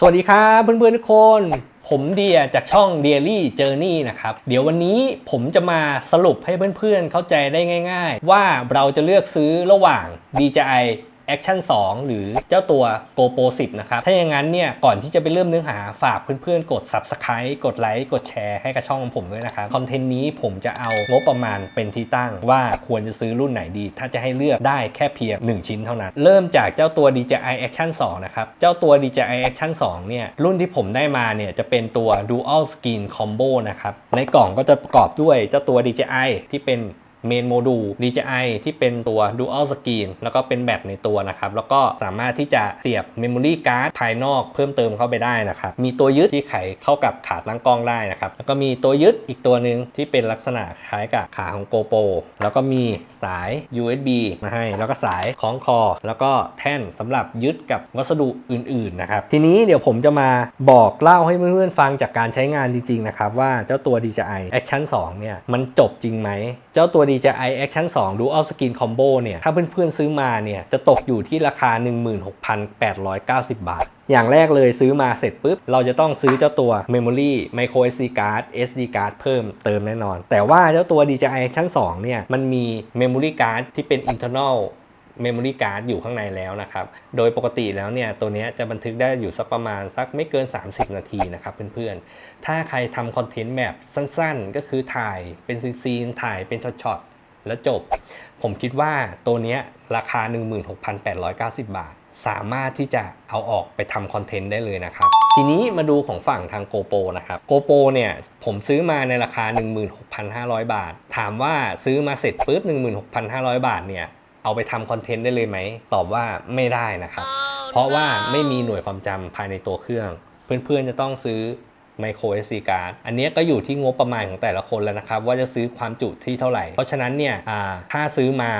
สวัสดีครับเพื่อนๆทุกคน ผมเดียจากช่อง Daily Journey นะครับ เดี๋ยววันนี้ผมจะมาสรุปให้เพื่อนๆเข้าใจได้ง่าย ๆ ว่าเราจะเลือกซื้อระหว่าง DJI Action 2 หรือเจ้าตัว GoPro 10 นะครับ ถ้าอย่างนั้นเนี่ยก่อนที่จะไปเริ่มเนื้อหาฝากเพื่อนๆ กด Subscribe กดไลค์กดแชร์ให้กับช่องของผมด้วยนะครับคอนเทนต์นี้ผมจะเอางบประมาณเป็นที่ตั้งว่าควรจะซื้อรุ่นไหนดี ถ้าจะให้เลือกได้แค่เพียง 1 ชิ้นเท่านั้น เริ่มจากเจ้าตัว DJI Action 2 นะครับเจ้าตัว DJI Action 2 เนี่ยรุ่นที่ผมได้มาเนี่ยจะเป็นตัว Dual Screen Combo นะครับในกล่องก็จะประกอบด้วยเจ้าตัว DJI ที่เป็น เมนโมดูล DJI ที่เป็นตัว Dual Screen แล้วก็เป็นแบตในตัวนะครับ แล้วก็สามารถที่จะเสียบ Memory Card ภายนอกเพิ่มเติมเข้าไปได้นะครับ มีตัวยึดที่ไขเข้ากับขาตั้งกล้องได้นะครับ แล้วก็มีตัวยึดอีกตัวหนึ่งที่เป็นลักษณะคล้ายกับขาของ GoPro แล้วก็มีสาย USB มาให้ แล้วก็สายคล้องคอ แล้วก็แท่นสำหรับยึดกับวัสดุอื่นๆนะครับ ทีนี้เดี๋ยวผมจะมาบอกเล่าให้เพื่อนๆฟังจากการใช้งานจริงๆนะครับว่าเจ้าตัว DJI Action 2เนี่ยมันจบจริงไหม เจ้าตัว DJI Action 2 Dual Screen Combo เนี่ย ถ้าเพื่อนๆซื้อมาเนี่ย จะตกอยู่ที่ราคา 16,890 บาท อย่างแรกเลยซื้อมาเสร็จปุ๊บ เราจะต้องซื้อเจ้าตัว Memory Micro SD Card SD Card เพิ่มเติมแน่นอน แต่ว่าเจ้าตัว DJI Action 2 เนี่ย มันมี Memory Card ที่เป็น internal Memory Card อยู่ข้างในแล้วนะครับ โดยปกติแล้วเนี่ยตัวนี้จะบันทึกได้อยู่สักประมาณสักไม่เกิน 30 นาทีนะครับเพื่อนๆ ถ้าใครทำคอนเทนต์แบบสั้นๆ ก็คือถ่ายเป็นซีนๆถ่ายเป็นช็อตๆ แล้วจบ ผมคิดว่าตัวนี้ราคา 16,890 บาท สามารถที่จะเอาออกไปทำคอนเทนต์ได้เลยนะครับ ทีนี้มาดูของฝั่งทาง GoPro นะครับ GoPro เนี่ยผมซื้อมาในราคา 16,500 บาท ถามว่าซื้อมาเสร็จปุ๊บ16,500 บาทเนี่ย เอาไปทำคอนเทนต์ได้เลยไหม ตอบว่าไม่ได้นะครับ เพราะว่าไม่มีหน่วยความจำภายในตัวเครื่อง เพื่อนๆจะต้องซื้อ micro SD card อันเนี้ยก็อยู่ที่งบประมาณของแต่ละคนแล้วนะครับ ว่าจะซื้อความจุที่เท่าไหร่ เพราะฉะนั้นเนี่ยอ่าถ้าซื้อมา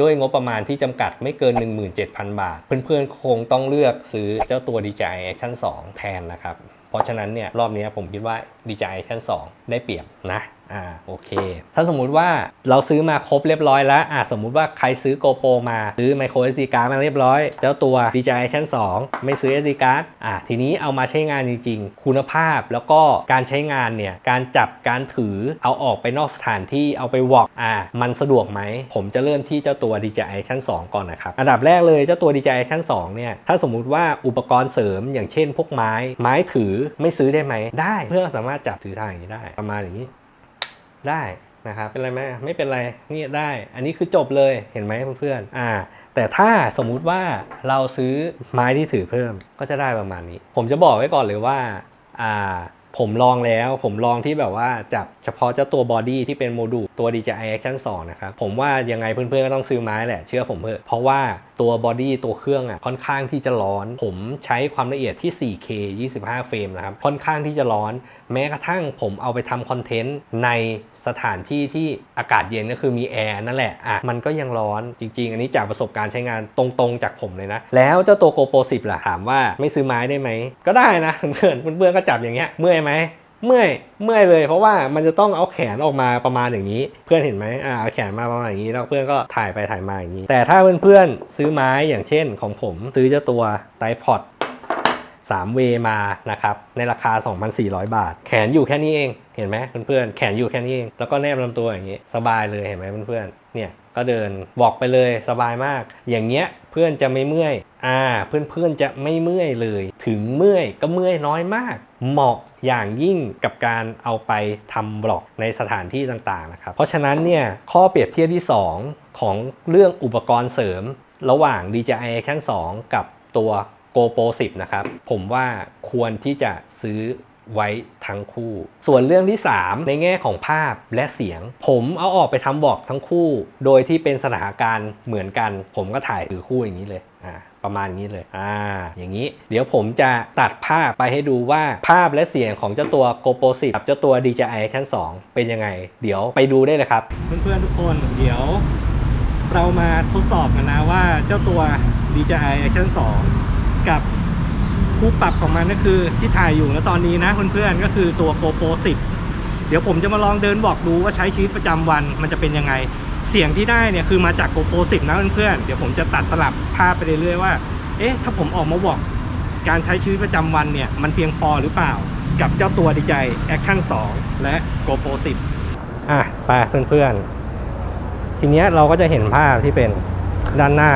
ด้วยงบประมาณที่จำกัดไม่เกิน 17,000 บาท เพื่อนๆ คงต้องเลือกซื้อเจ้าตัว DJI Action 2 แทนนะครับ เพราะฉะนั้นเนี่ยรอบนี้ผมคิดว่า DJI Action 2 ได้เปรียบนะ อ่าโอเค ถ้าสมมุติว่าเราซื้อมาครบเรียบร้อยแล้วอ่าสมมุติว่าใครซื้อ GoPro มา ซื้อ micro SD card มาเรียบร้อย เจ้าตัว DJI Action 2 ไม่ซื้อ SD card อ่าทีนี้เอามาใช้งานจริง ๆ คุณภาพแล้วก็การใช้งานเนี่ย การจับการถือเอาออกไปนอกสถานที่เอาไปวอล์กอ่ามันสะดวกไหม ผมจะเริ่มที่เจ้าตัว DJI Action 2 ก่อนนะครับ อันดับแรกเลยเจ้าตัว DJI Action 2 เนี่ย ถ้าสมมุติว่าอุปกรณ์เสริมอย่างเช่น พวกไม้ ไม้ถือไม่ซื้อได้ไหมได้ เพื่อสามารถจับถือทางอย่างนี้ได้ประมาณอย่างนี้ ได้นะครับเป็นไรไหมไม่เป็นไรนี่ได้ อันนี้คือจบเลยเห็นไหมเพื่อนๆอ่า แต่ถ้าสมมุติว่าเราซื้อไม้ที่ถือเพิ่มก็จะได้ประมาณนี้ ผมจะบอกไว้ก่อนเลยว่าอ่าผมลองแล้วผมลองที่แบบว่าจับเฉพาะเจ้าตัวบอดี้ที่เป็นโมดูลตัว DJI Action 2 นะครับ ผมว่ายังไงเพื่อนๆก็ต้องซื้อไม้แหละเชื่อผมเถอะเพราะว่า ตัวบอดี้ตัวเครื่องอะค่อนข้างที่จะร้อน ผมใช้ความละเอียดที่ 4K 25 เฟรมนะครับ ค่อนข้างที่จะร้อน แม้กระทั่งผมเอาไปทำคอนเทนต์ในสถานที่ที่อากาศเย็นก็คือมีแอร์นั่นแหละอะมันก็ยังร้อนจริง ๆ อันนี้จากประสบการณ์ใช้งานตรงๆจากผมเลยนะ แล้วเจ้าตัว GoPro 10 ล่ะ ถามว่าไม่ซื้อไม้ได้ไหม ก็ได้นะเพื่อนเพื่อนก็จับอย่างเงี้ยเมื่อยไหม เมื่อยเมื่อยเลยเพราะว่ามันจะต้องเอาแขนออกมาประมาณอย่างนี้ เพื่อนเห็นไหมอ่าเอาแขนมาประมาณอย่างนี้ แล้วเพื่อนก็ถ่ายไปถ่ายมาอย่างนี้ แต่ถ้าเพื่อนๆซื้อไม้อย่างเช่นของผมซื้อเจ้าตัวไ i พอด3เวมานะครับในราคา 2,400 บาท แขนอยู่แค่นี้เอง เห็นไหมเพื่อนๆแขนอยู่แค่นี้เอง แล้วก็แนบลำตัวอย่างนี้สบายเลยเห็นไหมเพื่อนๆเนี่ยก็เดินบอกไปเลยสบายมาก อย่างเงี้ยเพื่อนจะไม่เมื่อยอ่าเพื่อนๆจะไม่เมื่อยเลย ถึงเมื่อยก็เมื่อยน้อยมาก เหมาะอย่างยิ่งกับการเอาไปทำบล็อกในสถานที่ต่างๆนะครับ เพราะฉะนั้นเนี่ยข้อเปรียบเทียบที่ 2 ของเรื่องอุปกรณ์เสริม ระหว่าง DJI Action 2 กับตัว GoPro 10 นะครับ ผมว่าควรที่จะซื้อไว้ทั้งคู่ ส่วนเรื่องที่ 3 ในแง่ของภาพและเสียง ผมเอาออกไปทำบล็อกทั้งคู่ โดยที่เป็นสถานการณ์เหมือนกัน ผมก็ถ่ายถือคู่อย่างนี้เลยอ่า ประมาณนี้เลย อ่า อย่างนี้ เดี๋ยวผมจะตัดภาพไปให้ดูว่าภาพและเสียงของเจ้าตัว GoPro 10 กับเจ้าตัว DJI Action 2เป็นยังไง เดี๋ยวไปดูได้เลยครับ เพื่อนๆทุกคนเดี๋ยว เรามาทดสอบกันนะว่าเจ้าตัว DJI Action 2 กับคู่ปรับของมันก็คือที่ถ่ายอยู่แล้วตอนนี้นะเพื่อนๆก็คือตัว GoPro 10 เดี๋ยวผมจะมาลองเดินบอกดูว่าใช้ชีวิตประจำวันมันจะเป็นยังไง เสียงที่ได้เนี่ยคือมาจาก GoPro 10 นะเพื่อนๆ เดี๋ยวผมจะตัดสลับภาพไปเรื่อยๆว่า เอ๊ะ ถ้าผมออกมาบอกการใช้ชีวิตประจำวันเนี่ย มันเพียงพอหรือเปล่า กับเจ้าตัว DJI Action 2 และ GoPro 10 อะ ไปเพื่อนๆ ทีเนี้ยเราก็จะเห็นภาพที่เป็นด้านหน้า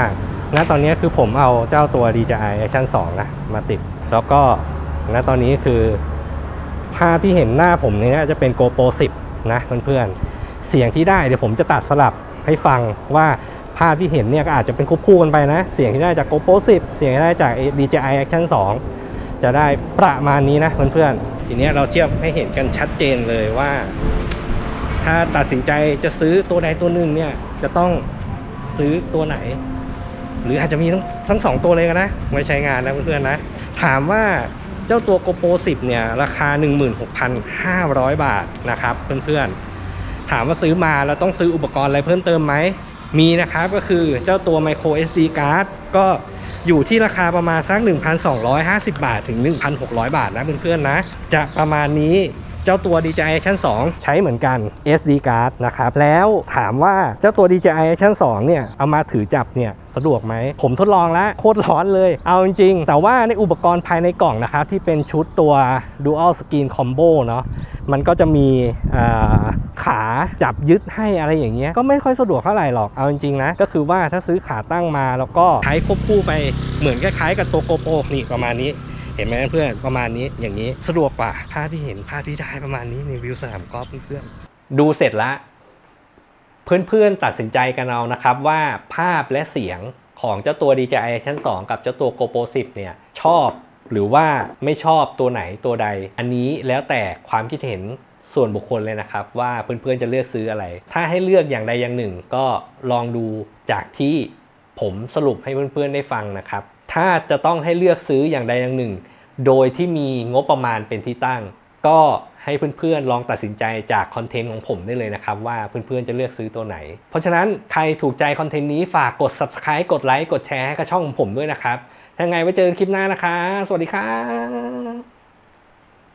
ณตอนนี้คือผมเอาเจ้าตัว DJI Action 2 นะ มาติด แล้วก็ณตอนนี้คือภาพที่เห็นหน้าผมเนี่ยจะเป็น GoPro 10 นะเพื่อนๆ เสียงที่ได้เดี๋ยวผมจะตัดสลับให้ฟังว่าภาพที่เห็นเนี่ยก็อาจจะเป็นควบคู่กันไปนะ เสียงที่ได้จาก GoPro 10 เสียงที่ได้จาก DJI Action 2 จะได้ประมาณนี้นะเพื่อนๆ ทีนี้เราเทียบให้เห็นกันชัดเจนเลยว่า ถ้าตัดสินใจจะซื้อตัวใดตัวหนึ่งเนี่ยจะต้องซื้อตัวไหน หรืออาจจะมีทั้งทั้งสองตัวเลยก็นะไว้ใช้งานนะเพื่อนๆนะ ถามว่าเจ้าตัว GoPro 10 เนี่ยราคา 16,500 บาทนะครับเพื่อนๆ ถามว่าซื้อมาเราต้องซื้ออุปกรณ์อะไรเพิ่มเติมไหมมีนะครับก็คือเจ้าตัว micro SD card ก็อยู่ที่ราคาประมาณสัก 1,250 บาทถึง 1,600 บาทนะเพื่อนๆนะ จะประมาณนี้ เจ้าตัว DJI Action 2 ใช้เหมือนกัน SD card นะครับ แล้วถามว่าเจ้าตัว DJI Action 2 เนี่ย เอามาถือจับเนี่ยสะดวกไหม ผมทดลองแล้วโคตรร้อนเลย เอาจริงๆ แต่ว่าในอุปกรณ์ภายในกล่องนะครับ ที่เป็นชุดตัว Dual Screen Combo เนาะมันก็จะมีขาจับยึดให้อะไรอย่างเงี้ยก็ไม่ค่อยสะดวกเท่าไหร่หรอกเอาจริงๆนะ ก็คือว่าถ้าซื้อขาตั้งมาแล้วก็ใช้ควบคู่ไปเหมือนคล้ายๆกับตัวโกโปรนี่ประมาณนี้ เห็นไหมเพื่อนประมาณนี้อย่างนี้สะดวกกว่าภาพที่เห็นภาพที่ได้ประมาณนี้ในวิวสนามกอล์ฟเพื่อนดูเสร็จละเพื่อนๆตัดสินใจกันเอานะครับว่าภาพและเสียงของเจ้าตัว DJI Action 2 กับเจ้าตัว GoPro 10 เนี่ยชอบหรือว่าไม่ชอบตัวไหนตัวใด อันนี้แล้วแต่ความคิดเห็นส่วนบุคคลเลยนะครับ ว่าเพื่อนๆจะเลือกซื้ออะไร ถ้าให้เลือกอย่างใดอย่างหนึ่ง ก็ลองดูจากที่ผมสรุปให้เพื่อนๆได้ฟังนะครับ ถ้าจะต้องให้เลือกซื้ออย่างใดอย่างหนึ่ง โดยที่มีงบประมาณเป็นที่ตั้ง ก็ให้เพื่อนๆลองตัดสินใจจากคอนเทนต์ของผมได้เลยนะครับ ว่าเพื่อนๆจะเลือกซื้อตัวไหน เพราะฉะนั้นใครถูกใจคอนเทนต์นี้ฝากกด subscribe กดไลค์กดแชร์ให้กับช่องของผมด้วยนะครับถ้าไงไว้เจอกันคลิปหน้านะคะ สวัสดีครับ